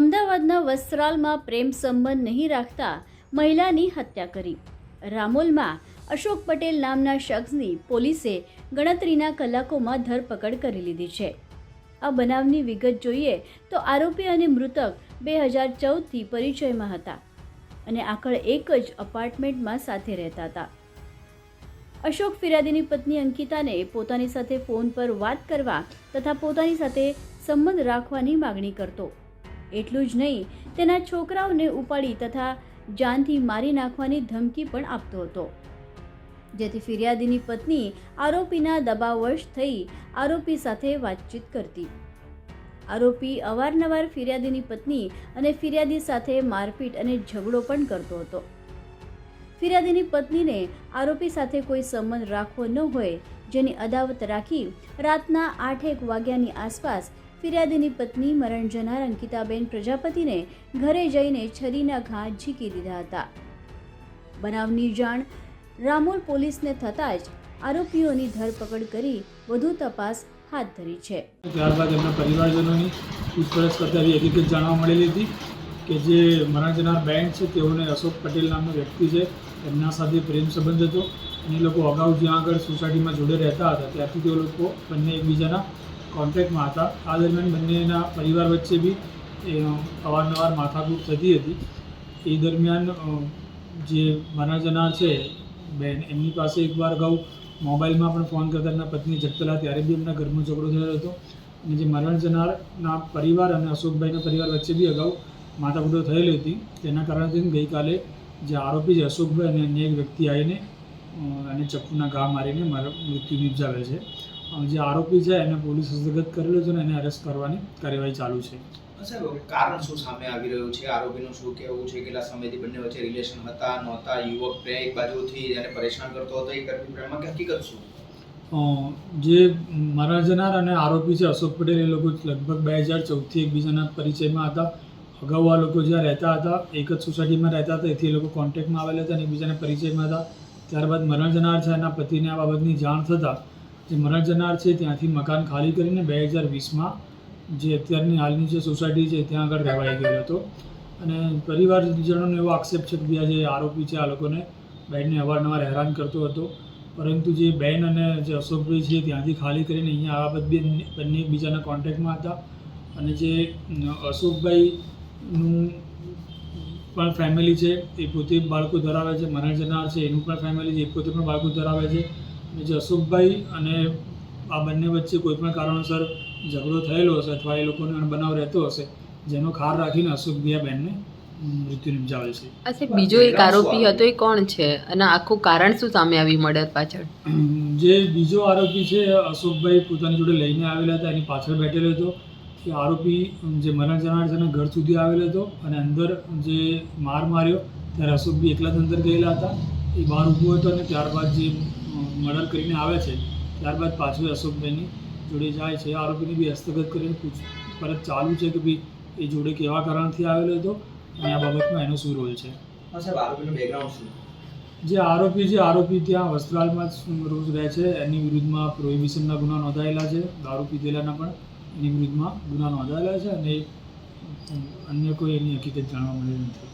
અમદાવાદના વસ્ત્રાલમાં પ્રેમ સંબંધ નહીં રાખતા મહિલાની હત્યા કરી. રામોલમાં અશોક પટેલ નામના શખ્સની પોલીસે ગણતરીના કલાકોમાં ધરપકડ કરી લીધી છે. આ બનાવની વિગત જોઈએ તો આરોપી અને મૃતક બે હજાર ચૌદથી પરિચયમાં હતા અને આખળ એક જ અપાર્ટમેન્ટમાં સાથે રહેતા હતા. અશોક ફિરાદીની પત્ની અંકિતાને પોતાની સાથે ફોન પર વાત કરવા તથા પોતાની સાથે સંબંધ રાખવાની માગણી કરતો. એટલું જ નહીં, તેના છોકરાઓને ઉપાડી તથા જાનથી મારી નાખવાની ધમકી પણ આપતો હતો. જેથી ફિરિયાદીની પત્ની આરોપીના દબાવવશ થઈ આરોપી સાથે વાતચીત કરતી. આરોપી અવારનવાર ફિરિયાદીની પત્ની અને ફિરિયાદી સાથે મારપીટ અને ઝઘડો પણ કરતો હતો. ફિરિયાદીની પત્નીને આરોપી સાથે કોઈ સંબંધ રાખવો ન હોય, જેની અદાવત રાખી રાતના આઠેક વાગ્યાની આસપાસ ફિરિયાદીની પત્ની મરણ જનાર અંકિતાબેન પ્રજાપતિને ઘરે જઈને છરીના ઘા ઝીકી દીધા હતા. બનાવની જાણ રામોલ પોલીસને થતાં જ આરોપીઓની ધરપકડ કરી વધુ તપાસ હાથ ધરી છે. ત્યારબાદ એમના પરિવારજનોની પૂછપરછ કરતા એવી હકીકત જાણવા મળેલી હતી કે જે મરણ જનાર બેન છે, તેઓને અશોક પટેલ નામનો વ્યક્તિ છે. એમના સાથે પ્રેમ સંબંધ હતો. અને લોકો અગાઉ જ્યાં આગળ સોસાયટીમાં જોડે રહેતા હતા ત્યારથી તેઓ લોકો બંને એકબીજાના કોન્ટેક્ટમાં હતા. આ દરમિયાન બંનેના પરિવાર વચ્ચે બી અવારનવાર માથાકૂટ થતી હતી. એ દરમિયાન જે મરણ છે, બેન, એમની પાસે એકવાર અગાઉ મોબાઈલમાં પણ ફોન કરતા એમના પત્ની જગતલા ત્યારે બી એમના ઘરમાં ઝઘડો થયો હતો. અને જે મરણ જનારના પરિવાર અને અશોકભાઈના પરિવાર વચ્ચે બી અગાઉ માથાકૂટો થયેલી હતી. તેના કારણે ગઈકાલે જે આરોપી છે અશોકભાઈ અને અન્ય એક વ્યક્તિ આવીને અને ચપ્પુના ઘા મારીને મારા મૃત્યુ નિપજાવે છે. જે આરોપી છે એને પોલીસ હસ્તગત કરેલો છે અને એને અરેસ્ટ કરવાની કાર્યવાહી ચાલુ છે. કારણ શું સામે આવી રહ્યું છે? આરોપીનું શું કહેવું છે? કેટલા સમયથી બંને વચ્ચે રિલેશન હતા નહોતા? યુવક પ્રેમ એક બાજુથી એને પરેશાન કરતો હતો એ કરતી પ્રેમમાં કે હકીકત શું? જે મરણ જનાર અને આરોપી છે અશોક પટેલ એ લોકો લગભગ બે હજાર ચૌદથી એકબીજાના પરિચયમાં હતા. અગાઉ આ લોકો જ્યાં રહેતા હતા એક જ સોસાયટીમાં રહેતા હતા એથી એ લોકો કોન્ટેક્ટમાં આવેલા હતા અને એકબીજાના પરિચયમાં હતા. ત્યારબાદ મરણ જનાર છે એના પતિને આ બાબતની જાણ થતાં જે મરણ જનાર છે, ત્યાંથી મકાન ખાલી કરીને બે હજાર વીસમાં જે અત્યારની હાલની જે સોસાયટી છે, ત્યાં આગળ રહેવાઈ ગયો હતો. અને પરિવારજનોનો એવો આક્ષેપ છે કે આ જે આરોપી છે, આ લોકોને બેનને અવારનવાર હેરાન કરતો હતો. પરંતુ જે બેન અને જે અશોકભાઈ છે, ત્યાંથી ખાલી કરીને અહીંયા આ બંને બંને એકબીજાના કોન્ટેક્ટમાં હતા. અને જે અશોકભાઈનું પણ ફેમિલી છે, એ પોતે બાળકો ધરાવે છે, મરણ જનાર છે, એનું પણ ફેમિલી છે, એ પોતે પણ બાળકો ધરાવે છે. જે અશોકભાઈ અને આ બંને વચ્ચે કોઈપણ કારણોસર ઝઘડો થયેલો હશે અથવા એ લોકોનો બનાવ રહેતો હશે જેનો ખાર રાખીને અશોકભાઈ આ બેનને મૃત્યુ નિમજાવે છે. અચ્છા બીજો એક આરોપી હતો એ કોણ છે? અને આખું કારણ શું સામે આવી મર્ડર પાછળ? જે બીજો આરોપી છે અશોકભાઈ પોતાની જોડે લઈને આવેલા હતા એની પાછળ બેઠેલો હતો. એ આરોપી જે મરણ જનાર છે ઘર સુધી આવેલો હતો અને અંદર જે માર માર્યો ત્યારે અશોકભાઈ એકલા જ અંદર ગયેલા હતા. એ બહાર ઊભો હતો અને ત્યારબાદ જે મર્ડર કરીને આવે છે ત્યારબાદ પાછું અશોકભાઈની જોડે જાય છે આરોપીને બી હસ્તગત કરીને પૂછપરછ ચાલુ છે કે ભાઈ એ જોડે કેવા કારણથી આવેલો હતો અને આ બાબતમાં એનો શું રોલ છે? જે આરોપી છે આરોપી ત્યાં વસ્ત્રાલમાં જ રોજ રહે છે એની વિરુદ્ધમાં પ્રોહિબિશનના ગુના નોંધાયેલા છે દારૂ પીધેલાના પણ એની વિરુદ્ધમાં ગુના નોંધાયેલા છે અને અન્ય કોઈ એની હકીકત જાણવા મળેલી નથી.